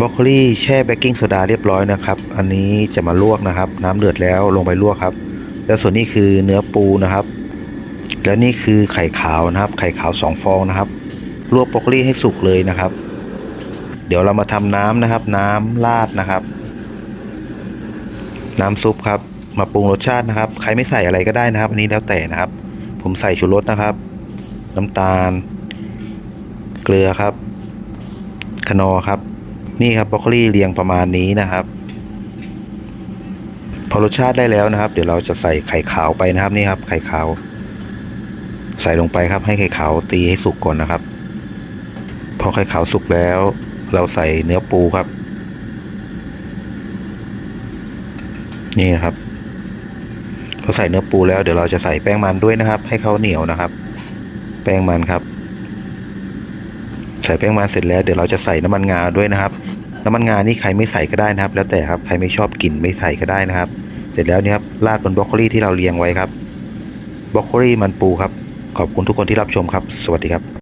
บรอกโคลีแช่เบกกิ้งโซดาเรียบร้อยนะครับ อันนี้จะมาลวกนะครับ น้ำเดือดแล้วลงไปลวกครับ แล้วส่วนนี้คือเนื้อปูนะครับ แล้วนี่คือไข่ขาวนะครับ ไข่ขาวสองฟองนะครับ ลวกบรอกโคลีให้สุกเลยนะครับ เดี๋ยวเรามาทำน้ำนะครับ น้ำราดนะครับ น้ำซุปครับ มาปรุงรสชาตินะครับ ใครไม่ใส่อะไรก็ได้นะครับ อันนี้แล้วแต่นะครับ ผมใส่ชูรสนะครับ น้ำตาล เกลือครับคนอครับ นี่ครับบรอกโคลีเรียงประมาณนี้นะครับ พอรสชาติได้แล้วนะครับ เดี๋ยวเราจะใส่ไข่ขาวไปนะครับนี่ครับไข่ขาว ใส่ลงไปครับ ให้ไข่ขาวตีให้สุกก่อนนะครับ พอไข่ขาวสุกแล้ว เราใส่เนื้อปูครับ นี่ครับพอใส่เนื้อปูแล้วเดี๋ยวเราจะใส่แป้งมันด้วยนะครับ ให้เขาเหนียวนะครับ แป้งมันครับ ส่แป้งมันเสร็จแล้วเดี๋ยวเราจะใส่น้ำมันงาด้วยนะครับ น้ำมันงานี่ใครไม่ใส่ก็ได้นะครับ แล้วแต่ครับใครไม่ชอบกลิ่นไม่ใส่ก็ได้นะครับ เสร็จแล้วนี่ครับราดบนบรอกโคลีที่เราเรียงไว้ครับบรอกโคลีมันปูครับขอบคุณทุกคนที่รับชมครับ สวัสดีครับ